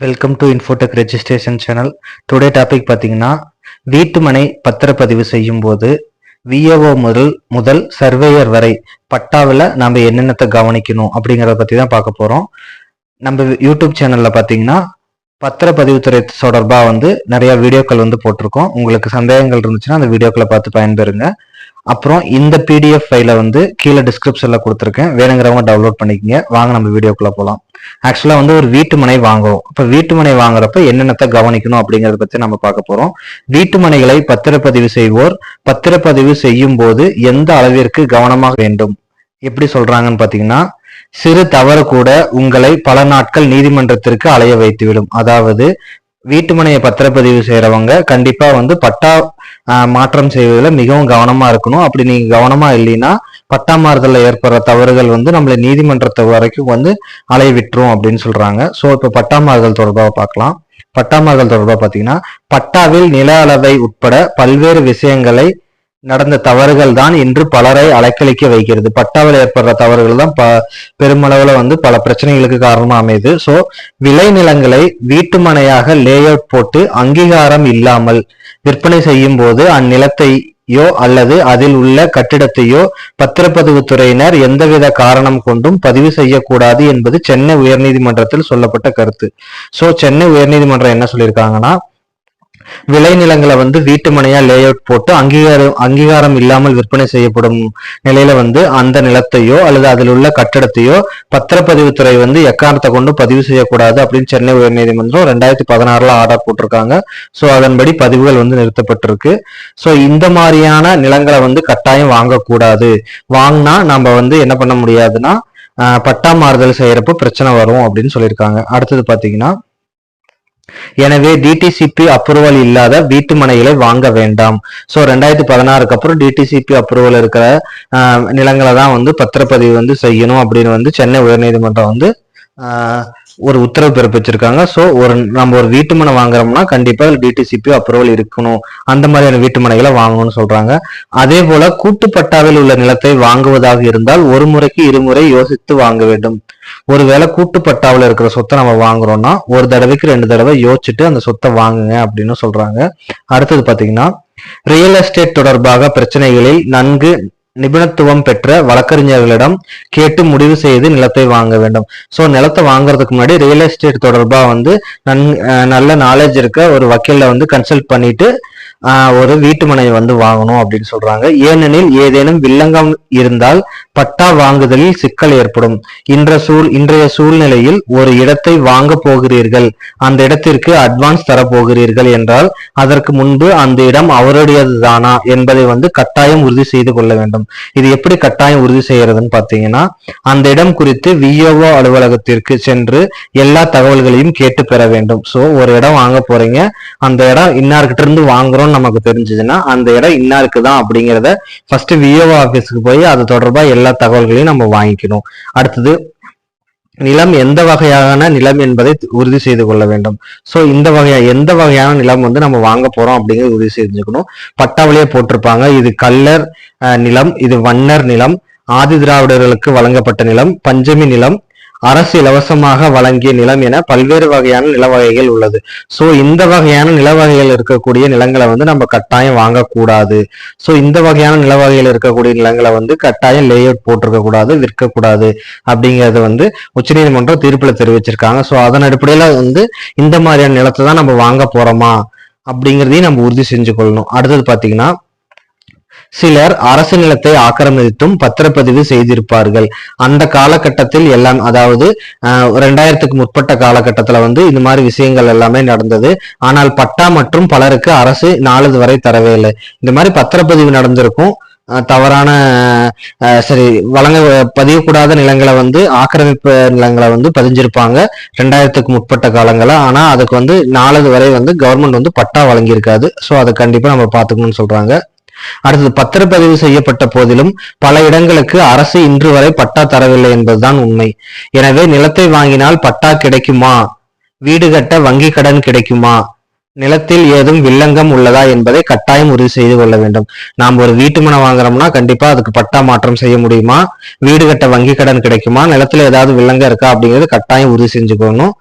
Welcome to Infotech registration channel today topic பார்த்தீங்கன்னா வீட்டுமனை பத்திரப்பதிவு செய்யும் போது விஏஓ முதல் முதல் சர்வேயர் வரை பட்டாவில் நம்ம என்னென்னத்தை கவனிக்கணும் அப்படிங்கிறத பற்றி தான் பார்க்க போகிறோம் நம்ம யூடியூப் சேனலில் பார்த்தீங்கன்னா பத்திரப்பதிவுத்துறை தொடர்பாக வந்து நிறையா வீடியோக்கள் வந்து போட்டிருக்கோம். உங்களுக்கு சந்தேகங்கள் இருந்துச்சுன்னா அந்த வீடியோக்களை பார்த்து பயன்பெறுங்க. அப்புறம் இந்த பிடிஎஃப் ஃபைலை வந்து கீழே டிஸ்கிரிப்ஷனில் கொடுத்துருக்கேன். வேணுங்கிறவங்க டவுன்லோட் பண்ணிக்கங்க. வாங்க நம்ம வீடியோக்குள்ளே போகலாம் ஆக்சுவலாக வந்து ஒரு வீட்டு மனை வாங்குறோம். இப்போ வீட்டு மனை வாங்குறப்ப என்னென்னத்தை கவனிக்கணும் அப்படிங்கிறத பற்றி நம்ம பார்க்க போகிறோம் வீட்டு மனைகளை பத்திரப்பதிவு செய்வோர் பத்திரப்பதிவு செய்யும் போது எந்த அளவிற்கு கவனமாக வேண்டும்? எப்படி சொல்றாங்கன்னு பார்த்தீங்கன்னா சிறு தவறு கூட உங்களை பல நாட்கள் நீதிமன்றத்திற்கு அலைய வைத்துவிடும். அதாவது வீட்டுமனையை பத்திரப்பதிவு செய்யறவங்க கண்டிப்பா வந்து பட்டா மாற்றம் செய்வதில் மிகவும் கவனமாக இருக்கணும். அப்படி நீங்கள் கவனமாக இல்லைன்னா பட்டா மாறுதலில் ஏற்படுற தவறுகள் வந்து நம்மளை நீதிமன்றத்தை வரைக்கும் வந்து அலைய விட்டுரும் அப்படின்னு சொல்கிறாங்க ஸோ இப்போ பட்டா மாறுதல் தொடர்பாக பார்க்கலாம். பட்டா மாறுதல் தொடர்பாக பார்த்தீங்கன்னா பட்டாவில் நில அளவை உட்பட பல்வேறு விஷயங்களை நடந்த தவறுகள் தான் இன்று பலரை அலைக்கழிக்க வைக்கிறது. பட்டாவில் ஏற்படுற தவறுகள் தான் ப பெருமளவுல வந்து பல பிரச்சனைகளுக்கு காரணமாக அமையுது. ஸோ விளைநிலங்களை வீட்டுமனையாக லே அவுட் போட்டு அங்கீகாரம் இல்லாமல் விற்பனை செய்யும் போது அந்நிலத்தையோ அல்லது அதில் உள்ள கட்டிடத்தையோ பத்திரப்பதிவு துறையினர் எந்தவித காரணம் கொண்டும் பதிவு செய்யக்கூடாது என்பது சென்னை உயர்நீதிமன்றத்தில் சொல்லப்பட்ட கருத்து. சோ சென்னை உயர்நீதிமன்றம் என்ன சொல்லியிருக்காங்கன்னா விளைநிலங்களை வந்து வீட்டு மனையா லே அவுட் போட்டு அங்கீகாரம் அங்கீகாரம் இல்லாமல் விற்பனை செய்யப்படும் நிலையில வந்து அந்த நிலத்தையோ அல்லது அதில் உள்ள கட்டடத்தையோ பத்திரப்பதிவுத்துறை வந்து எக்காரணத்தை கொண்டு பதிவு செய்யக்கூடாது அப்படின்னு சென்னை உயர்நீதிமன்றம் ரெண்டாயிரத்தி பதினாறுல ஆர்டர் போட்டிருக்காங்க. ஸோ அதன்படி பதிவுகள் வந்து நிறுத்தப்பட்டிருக்கு. ஸோ இந்த மாதிரியான நிலங்களை வந்து கட்டாயம் வாங்கக்கூடாது. வாங்கினா நம்ம வந்து என்ன பண்ண முடியாதுன்னா பட்டா மாறுதல் செய்யறப்ப பிரச்சனை வரும் அப்படின்னு சொல்லியிருக்காங்க. அடுத்தது பாத்தீங்கன்னா எனவே டிடிசிபி அப்ரூவல் இல்லாத வீட்டு மனைகளை வாங்க வேண்டாம். ஸோ ரெண்டாயிரத்தி பதினாறுக்கு அப்புறம் டிடிசிபி அப்ரூவல் இருக்கிற ஆஹ், நிலங்களை தான் வந்து பத்திரப்பதிவு வந்து செய்யணும் அப்படின்னு வந்து சென்னை உயர்நீதிமன்றம் வந்து ஆஹ், ஒரு உத்தரவு பிறப்பிச்சிருக்காங்க ஸோ ஒரு நம்ம ஒரு வீட்டு மனை வாங்குறோம்னா கண்டிப்பா டிடிசிபி அப்ரூவல் இருக்கணும். அந்த மாதிரியான வீட்டு மனைகளை வாங்கணும்னு சொல்றாங்க. அதே போல கூட்டுப்பட்டாவில் உள்ள நிலத்தை வாங்குவதாக இருந்தால் ஒரு முறைக்கு இருமுறை யோசித்து வாங்க வேண்டும். ஒருவேளை கூட்டுப்பட்டாவில் இருக்கிற சொத்தை நம்ம வாங்குறோம்னா ஒரு தடவைக்கு ரெண்டு தடவை யோசிச்சுட்டு அந்த சொத்தை வாங்குங்க அப்படின்னு சொல்றாங்க. அடுத்தது பாத்தீங்கன்னா ரியல் எஸ்டேட் தொடர்பாக பிரச்சனைகளில் நன்கு நிபுணத்துவம் பெற்ற வழக்கறிஞர்களிடம் கேட்டு முடிவு செய்து நிலத்தை வாங்க வேண்டும். ஸோ நிலத்தை வாங்குறதுக்கு முன்னாடி ரியல் எஸ்டேட் தொடர்பாக வந்து நன் அஹ் நல்ல நாலேஜ் இருக்க ஒரு வக்கீலில் வந்து கன்சல்ட் பண்ணிட்டு ஒரு வீட்டு மனையை வந்து வாங்கணும் அப்படின்னு சொல்றாங்க. ஏனெனில் ஏதேனும் வில்லங்கம் இருந்தால் பட்டா வாங்குதலில் சிக்கல் ஏற்படும். இன்ற சூழ் இன்றைய சூழ்நிலையில் ஒரு இடத்தை வாங்க போகிறீர்கள். அந்த இடத்திற்கு அட்வான்ஸ் தரப்போகிறீர்கள் என்றால் அதற்கு முன்பு அந்த இடம் அவருடையது தானா என்பதை வந்து கட்டாயம் உறுதி செய்து கொள்ள வேண்டும். இது எப்படி கட்டாயம் உறுதி செய்யறதுன்னு பாத்தீங்கன்னா அந்த இடம் குறித்து விஓஓ அலுவலகத்திற்கு சென்று எல்லா தகவல்களையும் கேட்டு பெற வேண்டும். சோ ஒரு இடம் வாங்க போறீங்க. அந்த இடம் இன்னார்கிட்ட இருந்து வாங்குறோம் இடம் நமக்கு தெரிஞ்சதுன்னா அந்த இடம் இன்னாருக்கு தான் அப்படிங்கிறத ஃபர்ஸ்ட் விஓஓ ஆஃபீஸுக்கு போய் அது தொடர்பா எல்லா தகவல்களையும் நம்ம வாங்கிக்கணும். அடுத்தது நிலம் எந்த வகையான நிலம் என்பதை உறுதி செய்து கொள்ள வேண்டும். ஸோ இந்த வகையா எந்த வகையான நிலம் வந்து நம்ம வாங்க போறோம் அப்படிங்கிறது உறுதி செஞ்சுக்கணும். பட்டாவிலேயே போட்டிருப்பாங்க. இது கல்லர் நிலம் இது வண்ணர் நிலம் ஆதி திராவிடர்களுக்கு வழங்கப்பட்ட நிலம் பஞ்சமி நிலம் அரசு இலவசமாக வழங்கிய நிலம் என பல்வேறு வகையான நில வகைகள் உள்ளது. ஸோ இந்த வகையான நில வகைகள் இருக்கக்கூடிய நிலங்களை வந்து நம்ம கட்டாயம் வாங்கக்கூடாது. ஸோ இந்த வகையான நில வகைகள் இருக்கக்கூடிய நிலங்களை வந்து கட்டாயம் லே அவுட் போட்டிருக்க கூடாது விற்க வந்து உச்சநீதிமன்றம் தீர்ப்பில் தெரிவிச்சிருக்காங்க. ஸோ அதன் அடிப்படையில் வந்து இந்த மாதிரியான நிலத்தை தான் நம்ம வாங்க போறோமா அப்படிங்கிறதையும் நம்ம உறுதி செஞ்சு கொள்ளணும் அடுத்தது பார்த்தீங்கன்னா சிலர் அரசு நிலத்தை ஆக்கிரமித்தும் பத்திரப்பதிவு செய்திருப்பார்கள். அந்த காலகட்டத்தில் எல்லாம் அதாவது ரெண்டாயிரத்துக்கு முற்பட்ட காலகட்டத்தில் வந்து இந்த மாதிரி விஷயங்கள் எல்லாமே நடந்தது. ஆனால் பட்டா மற்றும் பலருக்கு அரசு நாளது வரை தரவே இல்லை. இந்த மாதிரி பத்திரப்பதிவு நடந்திருக்கும். தவறான சரி வழங்க பதியக்கூடாத நிலங்களை வந்து ஆக்கிரமிப்பு நிலங்களை வந்து பதிஞ்சிருப்பாங்க ரெண்டாயிரத்துக்கு முற்பட்ட காலங்களில். ஆனால் அதுக்கு வந்து நாளது வரை வந்து கவர்மெண்ட் வந்து பட்டா வழங்கியிருக்காது. ஸோ அதை கண்டிப்பாக நம்ம பார்த்துக்கணும்னு சொல்கிறாங்க அடுத்தது பத்திரப்பதிவு செய்யப்பட்ட போதிலும் பல இடங்களுக்கு அரசு இன்று வரை பட்டா தரவில்லை என்பதுதான் உண்மை. எனவே நிலத்தை வாங்கினால் பட்டா கிடைக்குமா? வீடு கட்ட வங்கி கடன் கிடைக்குமா? நிலத்தில் ஏதும் வில்லங்கம் உள்ளதா என்பதை கட்டாயம் உறுதி செய்து கொள்ள வேண்டும். நாம் ஒரு வீட்டு மனை வாங்குறோம்னா கண்டிப்பா அதுக்கு பட்டா மாற்றம் செய்ய முடியுமா? வீடு கட்ட வங்கி கடன் கிடைக்குமா? நிலத்துல ஏதாவது வில்லங்கம் இருக்கா அப்படிங்கிறது கட்டாயம் உறுதி செஞ்சுக்கணும்.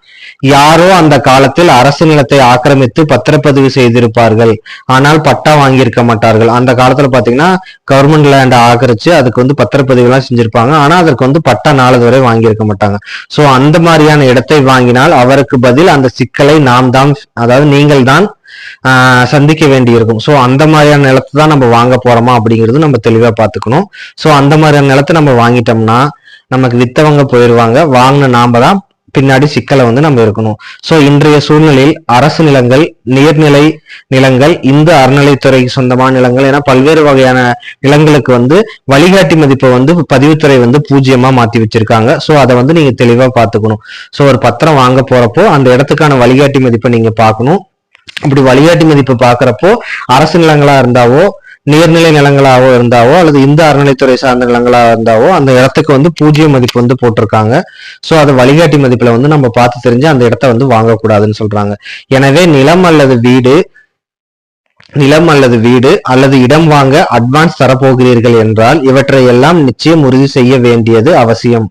யாரோ அந்த காலத்தில் அரசு நிலத்தை ஆக்கிரமித்து பத்திரப்பதிவு செய்திருப்பார்கள். ஆனால் பட்டா வாங்கியிருக்க மாட்டார்கள். அந்த காலத்துல பாத்தீங்கன்னா கவர்மெண்ட் லேண்ட் ஆக்கிரிச்சு அதுக்கு வந்து பத்திரப்பதிவு எல்லாம் செஞ்சிருப்பாங்க. ஆனா அதற்கு வந்து பட்டா நாளது வரை வாங்கியிருக்க மாட்டாங்க. சோ அந்த மாதிரியான இடத்தை வாங்கினால் அவருக்கு பதில் அந்த சிக்கலை நாம் தான் அதாவது நீங்கள் தான் ஆஹ் சந்திக்க வேண்டியிருக்கும். சோ ஸோ அந்த மாதிரியான நிலத்தை தான் நம்ம வாங்க போறோமா அப்படிங்கிறது நம்ம தெளிவா பார்த்துக்கணும் ஸோ அந்த மாதிரியான நிலத்தை நம்ம வாங்கிட்டோம்னா நமக்கு வித்தவங்க போயிடுவாங்க வாங்கின நாம தான் பின்னாடி சிக்கலை வந்து நம்ம இருக்கணும். ஸோ இன்றைய சூழ்நிலையில் அரசு நிலங்கள் நீர்நிலை நிலங்கள் இந்து அறநிலைத்துறைக்கு சொந்தமான நிலங்கள் என பல்வேறு வகையான நிலங்களுக்கு வந்து வழிகாட்டி மதிப்பை வந்து பதிவுத்துறை வந்து பூஜ்ஜியமா மாத்தி வச்சிருக்காங்க. ஸோ அதை வந்து நீங்க தெளிவா பார்த்துக்கணும். ஸோ ஒரு பத்திரம் வாங்க போறப்போ அந்த இடத்துக்கான வழிகாட்டி மதிப்பை நீங்க பார்க்கணும். இப்படி வழிகாட்டி மதிப்பு பாக்குறப்போ அரசு நிலங்களா இருந்தாவோ நீர்நிலை நிலங்களாவோ இருந்தாவோ அல்லது இந்த அறநிலைத்துறை சார்ந்த நிலங்களாக இருந்தாவோ அந்த இடத்துக்கு வந்து பூஜ்ஜிய மதிப்பு வந்து போட்டிருக்காங்க. ஸோ அதை வழிகாட்டி மதிப்பில் வந்து நம்ம பார்த்து தெரிஞ்சு அந்த இடத்த வந்து வாங்கக்கூடாதுன்னு சொல்றாங்க. எனவே நிலம் அல்லது வீடு நிலம் அல்லது வீடு அல்லது இடம் வாங்க அட்வான்ஸ் தரப்போகிறீர்கள் என்றால் இவற்றை எல்லாம் நிச்சயம் உறுதி செய்ய வேண்டியது அவசியம்.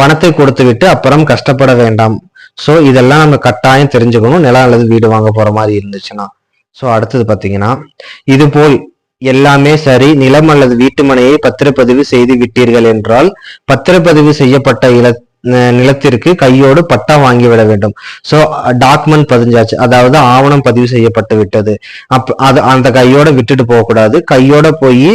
பணத்தை கொடுத்துவிட்டு அப்புறம் கஷ்டப்பட வேண்டாம். ஸோ இதெல்லாம் நம்ம கட்டாயம் தெரிஞ்சுக்கணும். நிலம் அல்லது வீடு வாங்க போற மாதிரி இருந்துச்சுன்னா. ஸோ அடுத்தது பார்த்தீங்கன்னா இது போல் எல்லாமே சரி நிலம் அல்லது வீட்டுமனையை பத்திரப்பதிவு செய்து விட்டீர்கள் என்றால் பத்திரப்பதிவு செய்யப்பட்ட இல நிலத்திற்கு கையோடு பட்டா வாங்கிவிட வேண்டும். சோ டாக்குமெண்ட் பதிஞ்சாச்சு. அதாவது ஆவணம் பதிவு செய்யப்பட்டு விட்டது. அப் அது அந்த கையோட விட்டுட்டு போகக்கூடாது. கையோட போய்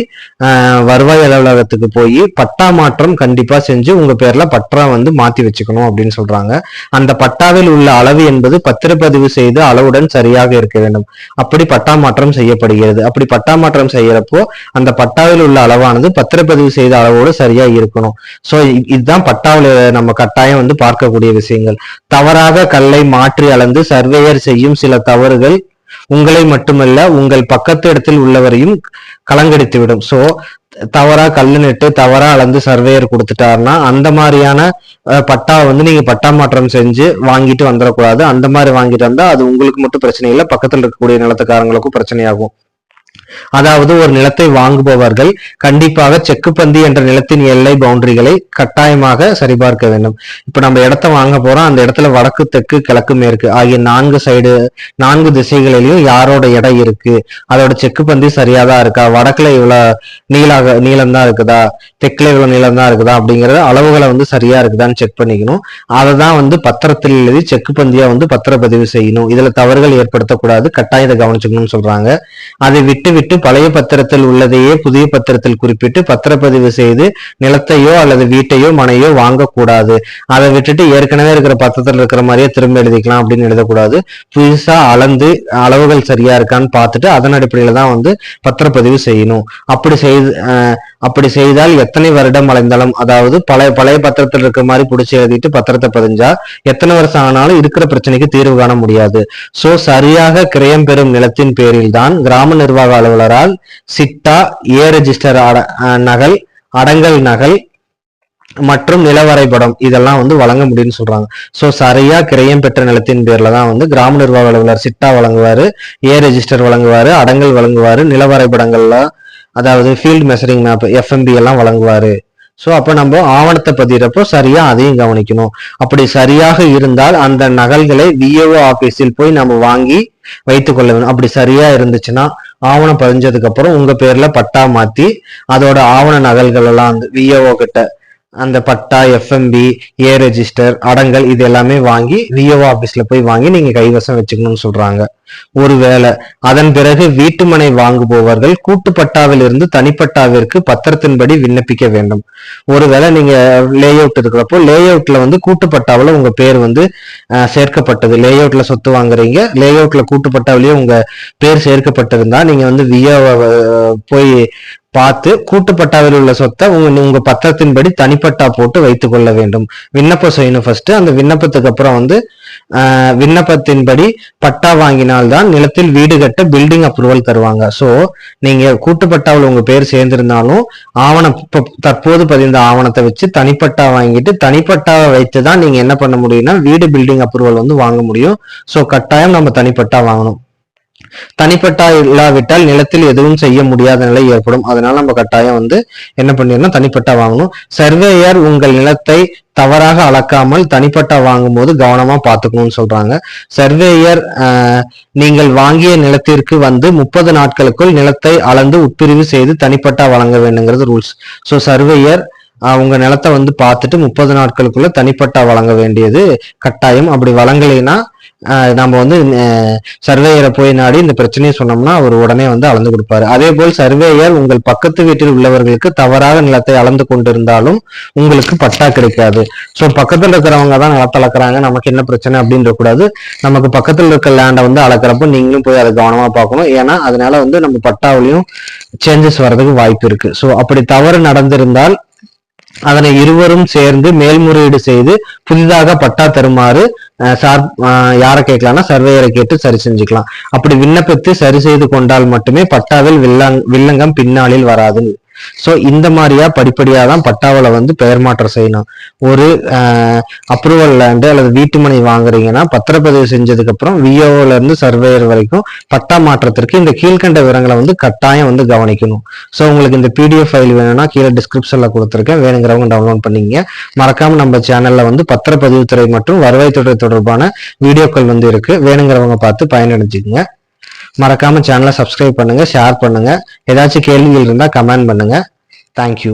வருவாய் அலுவலகத்துக்கு போய் பட்டா மாற்றம் கண்டிப்பா செஞ்சு உங்க பேர்ல பட்டா வந்து மாத்தி வச்சுக்கணும் அப்படின்னு சொல்றாங்க. அந்த பட்டாவில் உள்ள அளவு என்பது பத்திரப்பதிவு செய்து அளவுடன் சரியாக இருக்க வேண்டும். அப்படி பட்டா மாற்றம் செய்யப்படுகிறது. அப்படி பட்டா மாற்றம் செய்யறப்போ அந்த பட்டாவில் உள்ள அளவானது பத்திரப்பதிவு செய்த அளவோடு சரியா இருக்கணும். சோ இதுதான் பட்டாவில் நம்ம கட்டாயம் வந்து பார்க்கக்கூடிய விஷயங்கள். தவறாக கல்லை மாற்றி அளந்து சர்வேயர் செய்யும் சில தவறுகள் உங்களை மட்டுமல்ல உங்கள் பக்கத்து இடத்தில் உள்ளவரையும் கலங்கடித்துவிடும். சோ தவறா கல்லு நட்டு தவறா அளந்து சர்வேயர் கொடுத்துட்டாருன்னா அந்த மாதிரியான பட்டா வந்து நீங்க பட்டா மாற்றம் செஞ்சு வாங்கிட்டு வந்துடக்கூடாது. அந்த மாதிரி வாங்கிட்டு வந்தா அது உங்களுக்கு மட்டும் பிரச்சனை இல்லை பக்கத்துல இருக்கக்கூடிய நிலத்துக்காரங்களுக்கும் பிரச்சனையாகும். அதாவது ஒரு நிலத்தை வாங்குபவர்கள் கண்டிப்பாக செக்குப்பந்தி என்ற நிலத்தின் எல்லை பவுண்டரிகளை கட்டாயமாக சரிபார்க்க வேண்டும். இப்ப நம்ம இடத்த வாங்க போறோம். அந்த இடத்துல வடக்கு தெற்கு கிழக்கு மேற்கு ஆகிய நான்கு சைடு நான்கு திசைகளிலையும் யாரோட இடம் இருக்கு? அதோட செக்குப்பந்தி சரியா தான் இருக்கா? வடக்குல இவ்வளவு நீளாக நீளம் தான் இருக்குதா? தெற்குல இவ்வளவு நீளம் தான் இருக்குதா? அப்படிங்கறது அளவுகளை வந்து சரியா இருக்குதான்னு செக் பண்ணிக்கணும். அதை தான் வந்து பத்திரத்தில் எழுதி செக்குப்பந்தியா வந்து பத்திரப்பதிவு செய்யணும். இதுல தவறுகள் ஏற்படுத்தக்கூடாது. கட்டாயத்தை கவனிச்சுக்கணும்னு சொல்றாங்க. அதை விட்டு குறிப்பிட்டு பழைய பத்திரத்தில் உள்ளதையே புதிய பத்திரத்தில் குறிப்பிட்டு பத்திரப்பதிவு செய்து நிலத்தையோ அல்லது வீட்டையோ மனையோ வாங்கக்கூடாது. அதை விட்டுட்டு ஏற்கனவே இருக்கிற பத்திரத்தில் இருக்கிற மாதிரியே திரும்ப எழுதிக்கலாம் அப்படின்னு எழுதக்கூடாது. புதுசா அளந்து அளவுகள் சரியா இருக்கான்னு பார்த்துட்டு அதன் அடிப்படையில தான் வந்து பத்திரப்பதிவு செய்யணும். அப்படி செய்து அப்படி செய்தால் எத்தனை வருடம் அலைந்தாலும் அதாவது பழைய பழைய பத்திரத்தில் இருக்கிற மாதிரி பிடிச்சி எழுதிட்டு பத்திரத்தை பதிஞ்சா எத்தனை வருஷம் ஆனாலும் இருக்கிற பிரச்சனைக்கு தீர்வு காண முடியாது. சோ சரியாக கிரயம் பெறும் நிலத்தின் பேரில் தான் கிராம நிர்வாக அலுவலரால் சிட்டா ஏ ரெஜிஸ்டர் அட- நகல் அடங்கல் நகல் மற்றும் நில வரைபடம் இதெல்லாம் வந்து வழங்க முடியும்னு சொல்றாங்க. சோ சரியா கிரயம் பெற்ற நிலத்தின் பேர்ல தான் வந்து கிராம நிர்வாக அலுவலர் சிட்டா வழங்குவாரு ஏ ரெஜிஸ்டர் வழங்குவாரு அடங்கல் வழங்குவாரு நில வரைபடங்கள்லாம் அதாவது ஃபீல்ட் மெஷரிங் மேப் எஃப்எம்பி எல்லாம் வழங்குவாரு. ஸோ அப்போ நம்ம ஆவணத்தை பதிகிறப்போ சரியா அதையும் கவனிக்கணும். அப்படி சரியாக இருந்தால் அந்த நகல்களை விஏஓ ஆபீஸில் போய் நம்ம வாங்கி வைத்துக்கொள்ள கொள்ள அப்படி சரியா இருந்துச்சுன்னா ஆவணம் பதிஞ்சதுக்கு அப்புறம் உங்க பேர்ல பட்டா மாத்தி அதோட ஆவண நகல்கள் எல்லாம் வந்து விஏஓ கிட்ட அந்த பட்டா எஃப்எம்பி ஏ ரெஜிஸ்டர் அடங்கல் இது எல்லாமே வாங்கி விஓ ஆபீஸ்ல போய் வாங்கி நீங்க கைவசம் வச்சுக்கணும்னு சொல்றாங்க. ஒருவேளை அதன் பிறகு வீட்டுமனை வாங்குபவர்கள் கூட்டு பட்டாவில் இருந்து தனிப்பட்டாவிற்கு பத்திரத்தின்படி விண்ணப்பிக்க வேண்டும். ஒருவேளை நீங்க லே அவுட் இருக்கிறப்போ லே அவுட்ல வந்து கூட்டு பட்டாவில் உங்க பேர் வந்து சேர்க்கப்பட்டது. லே அவுட்ல சொத்து வாங்குறீங்க லே அவுட்ல கூட்டு பட்டாவிலேயே உங்க பேர் சேர்க்கப்பட்டிருந்தா நீங்க வந்து விஓ போய் பார்த்து கூட்டுப்பட்டாவில் உள்ள சொத்தை உங்க உங்க பத்திரத்தின்படி தனிப்பட்டா போட்டு வைத்துக் கொள்ள வேண்டும். விண்ணப்பம் செய்யணும் ஃபர்ஸ்ட் அந்த விண்ணப்பத்துக்கு அப்புறம் வந்து விண்ணப்பத்தின்படி பட்டா வாங்கினால்தான் நிலத்தில் வீடு கட்ட பில்டிங் அப்ரூவல் தருவாங்க. சோ நீங்க கூட்டுப்பட்டாவில் உங்க பேர் சேர்ந்திருந்தாலும் ஆவணம் தற்போது பதிந்த ஆவணத்தை வச்சு தனிப்பட்டா வாங்கிட்டு தனிப்பட்டாவை வைத்து தான் நீங்க என்ன பண்ண முடியும்னா வீடு பில்டிங் அப்ரூவல் வந்து வாங்க முடியும். சோ கட்டாயம் நம்ம தனிப்பட்டா வாங்கணும். தனிப்பட்டா இல்லாவிட்டால் நிலத்தில் எதுவும் செய்ய முடியாத நிலை ஏற்படும். அதனால நம்ம கட்டாயம் வந்து என்ன பண்ணிடணும்? தனிப்பட்டா வாங்கணும். சர்வேயர் உங்கள் நிலத்தை தவறாக அளக்காமல் தனிப்பட்டா வாங்கும்போது கவனமா பார்த்துக்கணும்னு சொல்றாங்க. சர்வேயர் ஆஹ், நீங்கள் வாங்கிய நிலத்திற்கு வந்து முப்பது நாட்களுக்குள் நிலத்தை அளந்து உட்பிரிவு செய்து தனிப்பட்டா வழங்க வேண்டுங்கிறது ரூல்ஸ். ஸோ சர்வேயர் உங்க நிலத்தை வந்து பார்த்துட்டு முப்பது நாட்களுக்குள்ள தனிப்பட்டா வழங்க வேண்டியது கட்டாயம். அப்படி வழங்கலைன்னா நம்ம வந்து சர்வேயரை போய் நாடி இந்த பிரச்சனையை சொன்னோம்னா அவர் உடனே வந்து அளந்து கொடுப்பாரு. அதே போல் சர்வேயர் உங்கள் பக்கத்து வீட்டில் உள்ளவர்களுக்கு தவறாக நிலத்தை அளந்து கொண்டிருந்தாலும் உங்களுக்கு பட்டா கிடைக்காது. ஸோ பக்கத்துல இருக்கிறவங்க தான் நிலத்தை அளக்குறாங்க. நமக்கு என்ன பிரச்சனை அப்படின்ற கூடாது நமக்கு பக்கத்தில் இருக்க லேண்டை வந்து அளக்குறப்போ நீங்களும் போய் அதை கவனமா பார்க்கணும். ஏன்னா அதனால வந்து நம்ம பட்டாவிலையும் சேஞ்சஸ் வர்றதுக்கு வாய்ப்பு இருக்கு. ஸோ அப்படி தவறு நடந்திருந்தால் அதனை இருவரும் சேர்ந்து மேல்முறையீடு செய்து புதிதாக பட்டா தருமாறு சார் யாரை கேட்கலாம்னா சர்வேயரை கேட்டு சரி செஞ்சுக்கலாம். அப்படி விண்ணப்பித்து சரி செய்து கொண்டால் மட்டுமே பட்டாவில் வில்லங் வில்லங்கம் பின்னாளில் வராது ஸோ இந்த மாதிரியா படிப்படியாக தான் பட்டாவில் வந்து பெயர் மாற்றம் செய்யணும். ஒரு அப்ரூவல் லேண்டு அல்லது வீட்டுமனை வாங்குறீங்கன்னா பத்திரப்பதிவு செஞ்சதுக்கு அப்புறம் இருந்து சர்வேயர் வரைக்கும் பட்டா மாற்றத்திற்கு இந்த கீழ்கண்ட விவரங்களை வந்து கட்டாயம் வந்து கவனிக்கணும். ஸோ உங்களுக்கு இந்த பிடிஎஃப் ஃபைல் வேணும்னா கீழே டிஸ்கிரிப்ஷனில் கொடுத்துருக்கேன். வேணுங்கிறவங்க டவுன்லோட் பண்ணிக்கங்க. மறக்காமல் நம்ம சேனல்ல வந்து பத்திரப்பதிவுத்துறை மற்றும் வருவாய்த்துறை தொடர்பான வீடியோக்கள் வந்து இருக்கு. வேணுங்கிறவங்க பார்த்து பயனடைஞ்சுக்கங்க. மறக்காமல் சேனலை சப்ஸ்கிரைப் பண்ணுங்கள் ஷேர் பண்ணுங்கள் ஏதாச்சும் கேள்விகள் இருந்தால் கமெண்ட் பண்ணுங்கள் தேங்க்யூ